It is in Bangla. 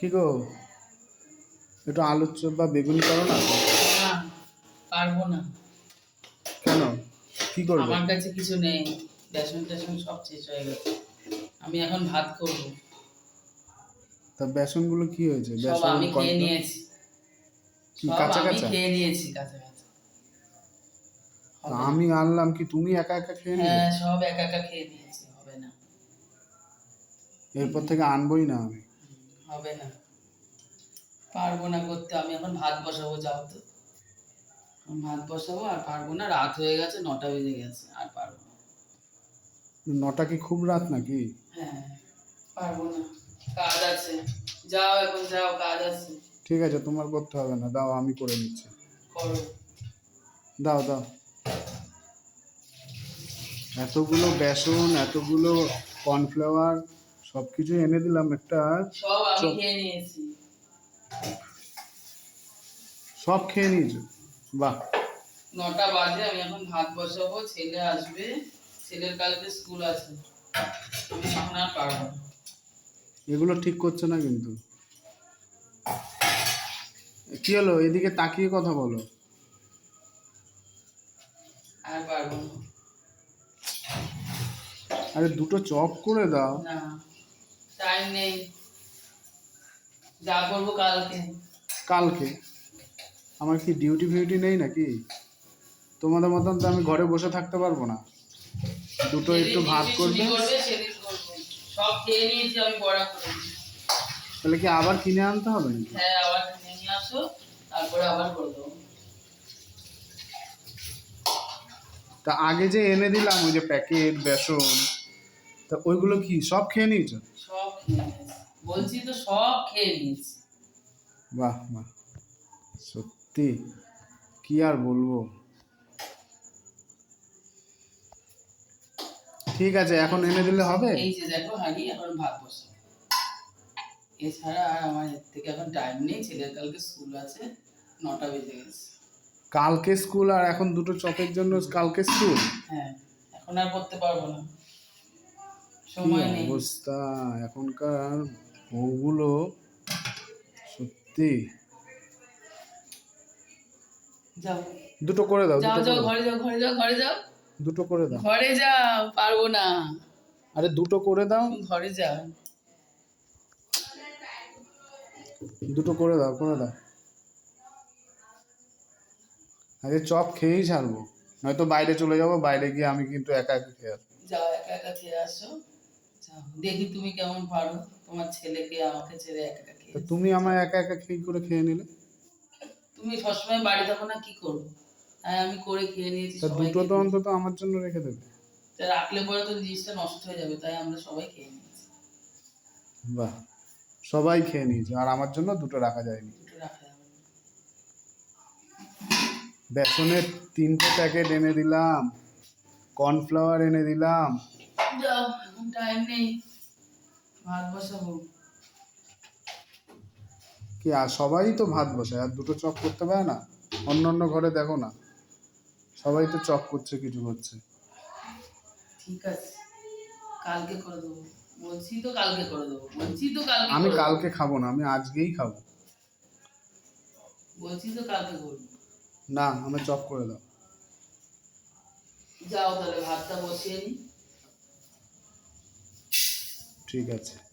কি গো? একটু আলুর চপ বা বেগুনি করো না? পারব না। কেন? কি করবে? আমার কাছে কিছু নেই। বেসন টেসন সব শেষ হয়ে গেছে। আমি এখন ভাত করব। তা বেসনগুলো কি হয়েছে? সব বেসন আমি খেয়ে? নিয়েছি। কি সব কাঁচা আমি কাঁচা? খেয়ে নিয়েছি কাঁচা আমি আনলাম কি তুমি একা একা খেয়ে নিলে? হ্যাঁ সব একা একা খেয়ে নিয়েছি। হবে না। এরপর থেকে আনবই না আমি। হবে না। পারব না করতে আমি এখন ভাত বসাবো যাও তো। ভাত বসাবো আর পারব না রাত হয়ে গেছে নটা বেজে গেছে আর পারব না। নটা কি খুব রাত নাকি? হ্যাঁ পারব না। কাজ আছে। যাও এখন যাও কাজ আছে। ঠিক আছে তোমার করতে হবে না দাও আমি করে নিচ্ছি। করো। দাও দাও। এতগুলো বেসন এতগুলো কর্নফ্লাওয়ার সব কিছু এনে দিলাম একটা সব আমি খেয়ে নিয়েছি। সব খেয়ে নিয়েছো? বাহ। নটা বাজে আমি এখন ভাত বসাবো ছেলে আসবে। ছেলের কালকে স্কুল আছে। আমি এখন আর পারব এগুলো ঠিক করছে না কিন্তু। কি হলো? এদিকে তাকিয়ে কথা বলো। আর পারব আরে দুটো চপ করে দাও। না। টাইম নেই। যা করব কালকে। কালকে? আমার কি ডিউটি ফিউটি নেই নাকি? তোমাদের মতন তো আমি ঘরে বসে থাকতে পারব না। দুটো একটু ভাত করবে। সব খেয়ে নিয়েছি আমি বড়া করে তাহলে কি আবার কিনে আনতে হবে নাকি? হ্যাঁ আবার কিনে নিয়ে আসো তারপরে আবার করে দেবো তা আগে যে এনে দিলাম ওই যে প্যাকেট বেসন তা ওইগুলো কি সব খেয়ে নিয়েছো সব খেয়ে নিয়েছি? বলছি তো সব খেয়ে নিয়েছি। বাহ বাহ। সত্যি? কি আর বলব? ঠিক আছে এখন এনে দিলে হবে? এই যে দেখো হাঁড়ি এখন ভাত বসে এছাড়া আর আমার এর থেকে এখন টাইম নেই ছেলের কালকে স্কুল আছে নটা বেজে গেছে। কালকে স্কুল আর এখন দুটো চপের জন্য কালকে স্কুল হ্যাঁ এখন আর করতে পারব না। সময় নেই। অবস্থা? এখনকার বউগুলো সত্যি। যাও। দুটো করে দাও যাও যাও করে দাও। ঘরে যাও ঘরে যাও ঘরে যাও। দুটো করে দাও। ঘরে যাও পারব না। আরে দুটো করে দাও। ঘরে যাও। দুটো করে দাও করে দাও। আগে চপ খেয়েই ছাড়বো। নয়তো বাইরে চলে যাব বাইরে গিয়ে আমি কিন্তু একা একা খেয়ে আসব। যাও একা একা খেয়ে আসো। দেখি তুমি কেমন পারো তোমার ছেলেকে আমাকে ছেড়ে একা একা খেয়ে তুমি আমার একা একা খেয়ে করে খেয়ে নিলে? তুমি সবসময় বাড়ি থাকো না কি করব? তাই আমি করে খেয়ে নিয়েছি সবাই দুটো তো অন্তত আমার জন্য রেখে দেবে। রাখলে পরে তো জিনিসটা নষ্ট হয়ে যাবে তাই আমরা সবাই খেয়ে নিয়েছি। বাহ সবাই খেয়ে নিয়েছে আর আমার জন্য দুটো রাখা যায়নি। বেসনের তিনটে প্যাকেট এনে দিলাম কর্নফ্লাওয়ার এনে দিলাম যাও এখন টাইম নেই। ভাত বসাবো কি আর সবাই তো ভাত বসায় আর দুটো চপ করতে পারে না? অন্য অন্য ঘরে দেখো না। সবাই তো চপ করছে কিছু করছে। ঠিক আছে। কালকে করে দেবো। বলছি তো কালকে করে দেবো। বলছি তো কালকে আমি কালকে খাব না আমি আজকেই খাব। বলছি তো কালকে করব। না আমার চপ করে দাও। যাও তাহলে ভাতটা বসিয়ে নি। ঠিক আছে।